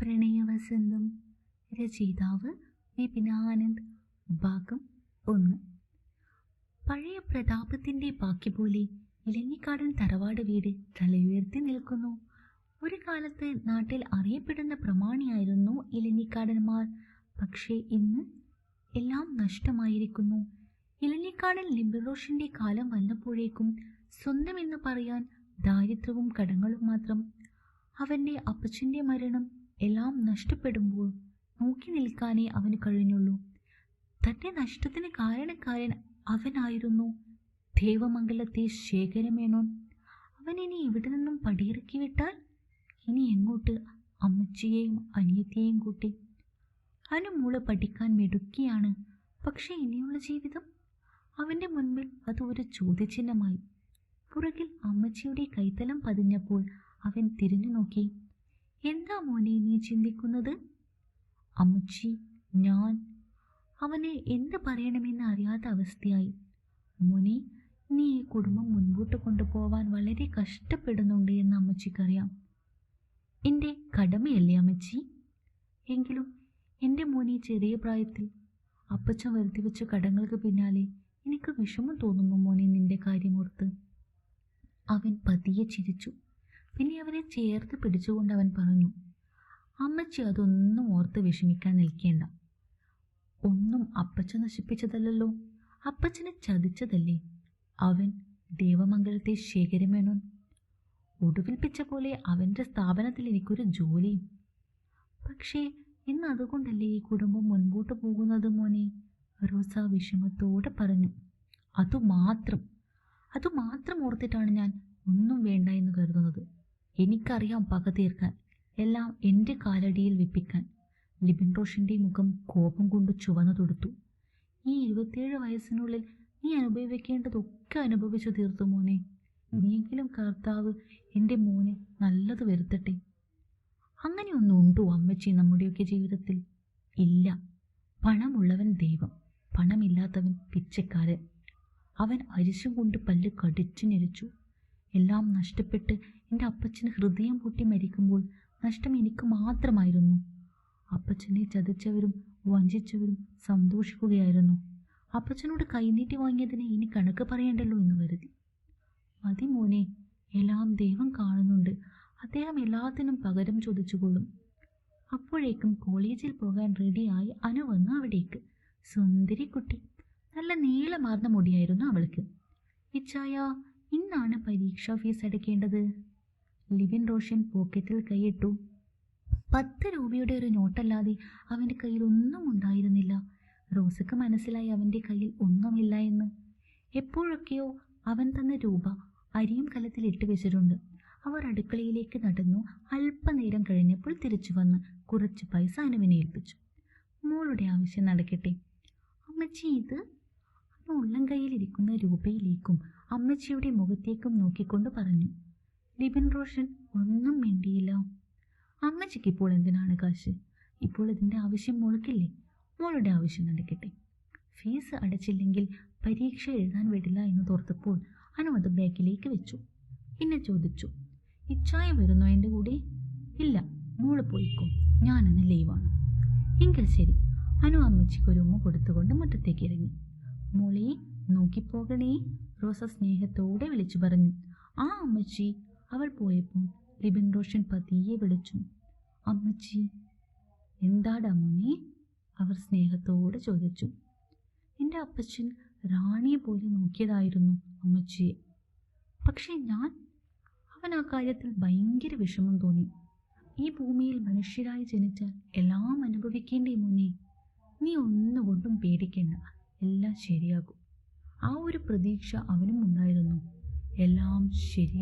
പ്രണയവസന്തം. രചയിതാവ് വിപിനാനന്ദ് ഭാഗം ഒന്ന്. പഴയ പ്രതാപത്തിന്റെ ബാക്കി പോലെ ഇലങ്ങിക്കാടൻ തറവാട് വീട് തലയുയർത്തി നിൽക്കുന്നു. ഒരു കാലത്ത് നാട്ടിൽ അറിയപ്പെടുന്ന പ്രമാണിയായിരുന്നു ഇലങ്ങിക്കാടന്മാർ പക്ഷേ ഇന്ന് എല്ലാം നഷ്ടമായിരിക്കുന്നു. ഇലങ്ങിക്കാടൻ ലിംബറോഷിന്റെ കാലം വന്നപ്പോഴേക്കും സ്വന്തമെന്ന് പറയാൻ ദാരിദ്ര്യവും കടങ്ങളും മാത്രം. അവന്റെ അപ്പച്ചന്റെ മരണം എല്ലാം നഷ്ടപ്പെടുമ്പോൾ നോക്കി നിൽക്കാനേ അവന് കഴിഞ്ഞുള്ളൂ. തന്റെ നഷ്ടത്തിന് കാരണക്കാരൻ അവനായിരുന്നു ദേവമംഗലത്തെ ശേഖരമേനോൻ. അവൻ ഇനി ഇവിടെ നിന്നും പടിയിറക്കി വിട്ടാൽ? ഇനി എങ്ങോട്ട്? അമ്മച്ചിയെയും അനിയത്തിയെയും കൂട്ടി. അവന് മൂളെ പഠിക്കാൻ മിടുക്കിയാണ്. പക്ഷേ ഇനിയുള്ള ജീവിതം? അവന്റെ മുൻപിൽ അത് ഒരു ചോദ്യചിഹ്നമായി. പുറകിൽ അമ്മച്ചിയുടെ കൈത്തലം പതിഞ്ഞപ്പോൾ അവൻ തിരിഞ്ഞു നോക്കി എന്താ മോനെ നീ ചിന്തിക്കുന്നത്? അമ്മച്ചി ഞാൻ. അവനെ എന്ത് പറയണമെന്ന് അറിയാത്ത അവസ്ഥയായി. മോനെ നീ ഈ കുടുംബം മുൻപോട്ട് കൊണ്ടുപോവാൻ വളരെ കഷ്ടപ്പെടുന്നുണ്ട് എന്ന് അമ്മച്ചിക്കറിയാം. എന്റെ കടമയല്ലേ അമ്മച്ചി? എങ്കിലും എന്റെ മോനെ ചെറിയ പ്രായത്തിൽ അപ്പച്ച വരുത്തി വെച്ച കടങ്ങൾക്ക് പിന്നാലെ എനിക്ക് വിഷമം തോന്നുന്നു മോനെ നിന്റെ കാര്യമോർത്ത് അവൻ പതിയെ ചിരിച്ചു. പിന്നെ അവരെ ചേർത്ത് പിടിച്ചുകൊണ്ട് അവൻ പറഞ്ഞു അമ്മച്ചി അതൊന്നും ഓർത്ത് വിഷമിക്കാൻ നിൽക്കേണ്ട. ഒന്നും അപ്പച്ച നശിപ്പിച്ചതല്ലോ അപ്പച്ചനെ ചതിച്ചതല്ലേ. അവൻ ദേവമംഗലത്തെ ശേഖരമേനോൻ ഒടുവിൽ പിച്ച പോലെ അവന്റെ സ്ഥാപനത്തിൽ എനിക്കൊരു ജോലിയും. പക്ഷേ ഇന്ന് അതുകൊണ്ടല്ലേ ഈ കുടുംബം മുൻപോട്ട് പോകുന്നത് മോനെ? റോസ വിഷമത്തോടെ പറഞ്ഞു അതുമാത്രം. അതുമാത്രം ഓർത്തിട്ടാണ് ഞാൻ ഒന്നും എനിക്കറിയാം പക തീർക്കാൻ. എല്ലാം എന്റെ കാലടിയിൽ വിപ്പിക്കാൻ. ലിബിൻ റോഷിന്റെ മുഖം കോപം കൊണ്ട് ചുവന്നു തൊടുത്തു. ഈ ഇരുപത്തിയേഴ് വയസ്സിനുള്ളിൽ നീ അനുഭവിക്കേണ്ടതൊക്കെ അനുഭവിച്ചു തീർത്തു മോനെ. ഇനിയെങ്കിലും കർത്താവ് എന്റെ മോനെ നല്ലത് വരുത്തട്ടെ. അങ്ങനെയൊന്നും ഉണ്ടോ അമ്മച്ചി നമ്മുടെയൊക്കെ ജീവിതത്തിൽ? ഇല്ല. പണമുള്ളവൻ ദൈവം പണമില്ലാത്തവൻ പിച്ചക്കാരൻ. അവൻ അരിശം കൊണ്ട് പല്ല് കടിച്ചു ഞെരിച്ചു. എല്ലാം നഷ്ടപ്പെട്ട് എന്റെ അപ്പച്ചന് ഹൃദയം പൊട്ടി മരിക്കുമ്പോൾ നഷ്ടം എനിക്ക് മാത്രമായിരുന്നു. അപ്പച്ചനെ ചതിച്ചവരും വഞ്ചിച്ചവരും സന്തോഷിക്കുകയായിരുന്നു. അപ്പച്ചനോട് കൈനീട്ടി വാങ്ങിയതിന് ഇനി കണക്ക് പറയണ്ടല്ലോ എന്ന് കരുതി. മതി മോനെ എല്ലാം ദൈവം കാണുന്നുണ്ട്. അദ്ദേഹം എല്ലാത്തിനും പകരം ചോദിച്ചുകൊള്ളും. അപ്പോഴേക്കും കോളേജിൽ പോകാൻ റെഡിയായി അനു വന്നു അവിടേക്ക്. സുന്ദരി കുട്ടി നല്ല നീളമാർന്ന മുടിയായിരുന്നു അവൾക്ക്. ഇച്ചായ ഇന്നാണ് പരീക്ഷാ ഫീസ് അടയ്ക്കേണ്ടത് ലിവിൻ റോഷൻ പോക്കറ്റിൽ കൈയിട്ടു. പത്ത് രൂപയുടെ ഒരു നോട്ടല്ലാതെ അവന്റെ കയ്യിൽ ഒന്നും ഉണ്ടായിരുന്നില്ല. റോസക്ക് മനസ്സിലായി അവന്റെ കയ്യിൽ ഒന്നുമില്ല എന്ന്. എപ്പോഴൊക്കെയോ അവൻ തന്ന രൂപ അരിയും കലത്തിൽ ഇട്ട് വെച്ചിട്ടുണ്ട്. അവർ അടുക്കളയിലേക്ക് നടന്നു അല്പനേരം കഴിഞ്ഞപ്പോൾ തിരിച്ചു വന്ന് കുറച്ച് പൈസ അനുവിനെ ഏൽപ്പിച്ചു. മോളുടെ ആവശ്യം നടക്കട്ടെ. അമ്മച്ചി ഇത്? അവൻ ഉള്ളം കയ്യിലിരിക്കുന്ന രൂപയിലേക്കും അമ്മച്ചിയുടെ മുഖത്തേക്കും നോക്കിക്കൊണ്ട് പറഞ്ഞു. ലിബിൻ റോഷൻ ഒന്നും മിണ്ടിയില്ല. അമ്മച്ചിക്ക് ഇപ്പോൾ എന്തിനാണ് കാശ്? ഇപ്പോൾ ഇതിന്റെ ആവശ്യം മുളക്കില്ലേ മോളുടെ ആവശ്യം നടക്കട്ടെ. ഫീസ് അടച്ചില്ലെങ്കിൽ പരീക്ഷ എഴുതാൻ വിടില്ല എന്ന് തോർത്തപ്പോൾ അനു അത് ബാഗിലേക്ക് വെച്ചു. പിന്നെ ചോദിച്ചു ഇച്ചായ വരുന്നോ എന്റെ കൂടെ? ഇല്ല മോൾ പോയിക്കോ. ഞാനിന്ന് ലീവാണ്. എങ്കിൽ ശരി. അനു അമ്മച്ചിക്ക് ഒരു ഉമ്മ കൊടുത്തുകൊണ്ട് മുറ്റത്തേക്ക് ഇറങ്ങി. മോളെ നോക്കിപ്പോകണേ റോസ സ്നേഹത്തോടെ വിളിച്ചു പറഞ്ഞു. ആ അമ്മച്ചി അവൾ പോയപ്പോൾ ലിബിൻ റോഷൻ പതിയെ വിളിച്ചു. അമ്മച്ചി എന്താടാ മോനെ? അവർ സ്നേഹത്തോടെ ചോദിച്ചു. എന്റെ അപ്പച്ചൻ റാണിയെ പോലെ നോക്കിയതായിരുന്നു അമ്മച്ചിയെ. പക്ഷേ ഞാൻ അവൻ ആ കാര്യത്തിൽ ഭയങ്കര വിഷമം തോന്നി. ഈ ഭൂമിയിൽ മനുഷ്യരായി ജനിച്ചാൽ എല്ലാം അനുഭവിക്കേണ്ടേ മോനെ? നീ ഒന്നുകൊണ്ടും പേടിക്കേണ്ട. എല്ലാം ശരിയാകും. ആ ഒരു പ്രതീക്ഷ അവനും ഉണ്ടായിരുന്നു എല്ലാം ശരിയാകും